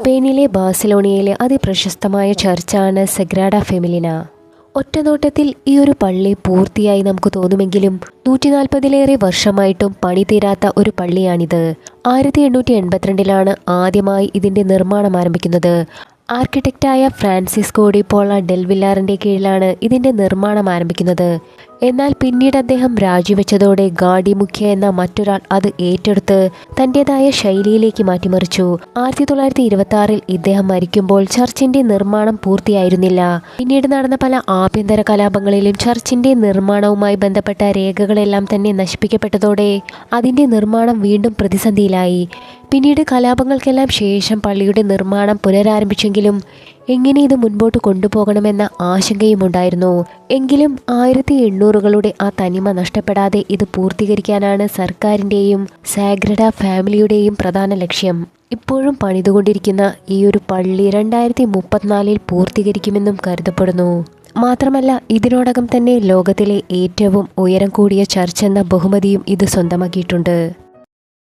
സ്പെയിനിലെ ബാഴ്സലോണിയയിലെ അതിപ്രശസ്തമായ ചർച്ചാണ് സെഗ്രാഡ ഫെമിലിന. ഒറ്റനോട്ടത്തിൽ ഈ ഒരു പള്ളി പൂർത്തിയായി നമുക്ക് തോന്നുമെങ്കിലും നൂറ്റി നാൽപ്പതിലേറെ വർഷമായിട്ടും പണി തീരാത്ത ഒരു പള്ളിയാണിത്. ആയിരത്തി എണ്ണൂറ്റി എൺപത്തിരണ്ടിലാണ് ആദ്യമായി ഇതിന്റെ നിർമ്മാണം ആരംഭിക്കുന്നത്. ആർക്കിടെക്റ്റായ ഫ്രാൻസിസ്കോ ഡി പോള ഡെൽവില്ലാറിന്റെ കീഴിലാണ് ഇതിന്റെ നിർമ്മാണം ആരംഭിക്കുന്നത്. എന്നാൽ പിന്നീട് അദ്ദേഹം രാജിവെച്ചതോടെ ഗാഡി മുഖ്യ എന്ന മറ്റൊരാൾ അത് ഏറ്റെടുത്ത് തന്റെതായ ശൈലിയിലേക്ക് മാറ്റിമറിച്ചു. ആയിരത്തി തൊള്ളായിരത്തി ഇരുപത്തി ആറിൽ ഇദ്ദേഹം മരിക്കുമ്പോൾ ചർച്ചിന്റെ നിർമ്മാണം പൂർത്തിയായിരുന്നില്ല. പിന്നീട് നടന്ന പല ആഭ്യന്തര കലാപങ്ങളിലും ചർച്ചിന്റെ നിർമ്മാണവുമായി ബന്ധപ്പെട്ട രേഖകളെല്ലാം തന്നെ നശിപ്പിക്കപ്പെട്ടതോടെ അതിന്റെ നിർമ്മാണം വീണ്ടും പ്രതിസന്ധിയിലായി. പിന്നീട് കലാപങ്ങൾക്കെല്ലാം ശേഷം പള്ളിയുടെ നിർമ്മാണം പുനരാരംഭിച്ചെങ്കിലും എങ്ങനെ ഇത് മുൻപോട്ട് കൊണ്ടുപോകണമെന്ന ആശങ്കയും ഉണ്ടായിരുന്നു എങ്കിലും ആയിരത്തി എണ്ണൂറുകളുടെ ആ തനിമ നഷ്ടപ്പെടാതെ ഇത് പൂർത്തീകരിക്കാനാണ് സർക്കാരിന്റെയും സാഗ്രഡ ഫാമിലിയുടെയും പ്രധാന ലക്ഷ്യം. ഇപ്പോഴും പണിതുകൊണ്ടിരിക്കുന്ന ഈ ഒരു പള്ളി രണ്ടായിരത്തി മുപ്പത്തിനാലിൽ പൂർത്തീകരിക്കുമെന്നും കരുതപ്പെടുന്നു. മാത്രമല്ല ഇതിനോടകം തന്നെ ലോകത്തിലെ ഏറ്റവും ഉയരം കൂടിയ ചർച്ച് എന്ന ബഹുമതിയും ഇത് സ്വന്തമാക്കിയിട്ടുണ്ട്.